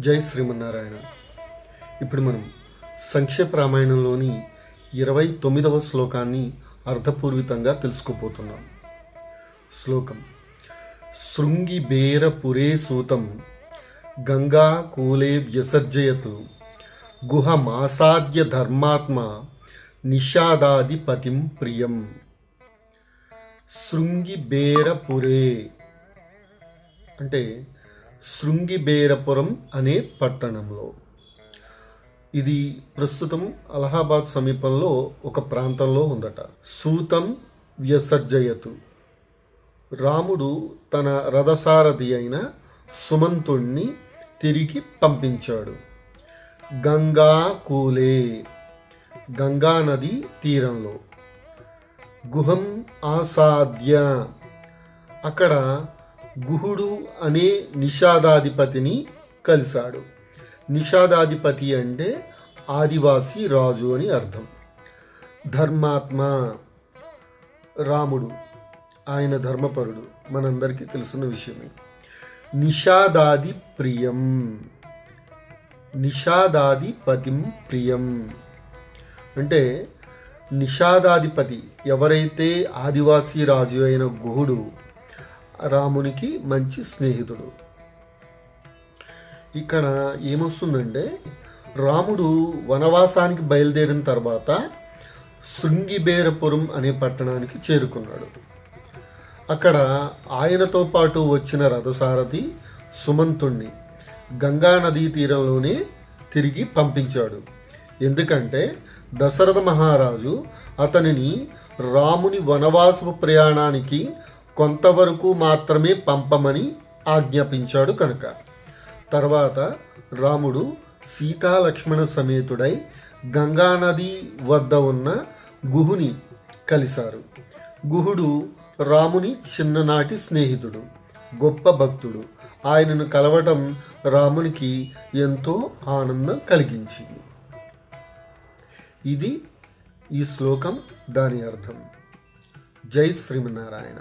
జై శ్రీమన్నారాయణ. ఇప్పుడు మనం సంక్షేప రామాయణంలోని ఇరవై తొమ్మిదవ శ్లోకాన్ని అర్థపూర్వితంగా తెలుసుకోబోతున్నాం. శ్లోకం శృంగి బేర పురే సూతం గంగా కూలే వ్యసర్జయతు గుహ మాసాద్య ధర్మాత్మ నిషాదాధిపతిం ప్రియం. శృంగి బేర పురే అంటే శృంగిబేరపురం అనే పట్టణంలో. ఇది ప్రస్తుతం అలహాబాద్ సమీపంలో ఒక ప్రాంతంలో ఉందట. సూతం వ్యసర్జయతు. రాముడు తన రథసారథి అయిన సుమంతుణ్ణి తిరిగి పంపించాడు. గంగా కూలే గంగా నది తీరంలో. గుహం ఆసాద్య అక్కడ గుహుడు అనే నిషాదాధిపతిని కలిశాడు. నిషాదాధిపతి అంటే ఆదివాసి రాజు అని అర్థం. ధర్మాత్మ రాముడు ఆయన ధర్మపరుడు మనందరికీ తెలుసున్న విషయమే. నిషాదాది ప్రియం. నిషాదాధిపతిం ప్రియం. అంటే నిషాదాధిపతి ఎవరైతే ఆదివాసీ రాజు అయిన గుహుడు రామునికి మంచి స్నేహితుడు. ఇక్కడ ఏమొస్తుందంటే రాముడు వనవాసానికి బయలుదేరిన తర్వాత శృంగిబేరపురం అనే పట్టణానికి చేరుకున్నాడు. అక్కడ ఆయనతో పాటు వచ్చిన రథసారథి సుమంతుణ్ణి గంగా నదీ తీరంలోనే తిరిగి పంపించాడు. ఎందుకంటే దశరథ మహారాజు అతనిని రాముని వనవాసపు ప్రయాణానికి కొంతవరకు మాత్రమే పంపమని ఆజ్ఞాపించాడు కనుక. తర్వాత రాముడు సీతాలక్ష్మణ సమేతుడై గంగానది వద్ద ఉన్న గుహుని కలిశారు. గుహుడు రాముని చిన్ననాటి స్నేహితుడు గొప్ప భక్తుడు. ఆయనను కలవటం రామునికి ఎంతో ఆనందం కలిగించింది. ఇది ఈ శ్లోకం దాని అర్థం. జై శ్రీమన్నారాయణ.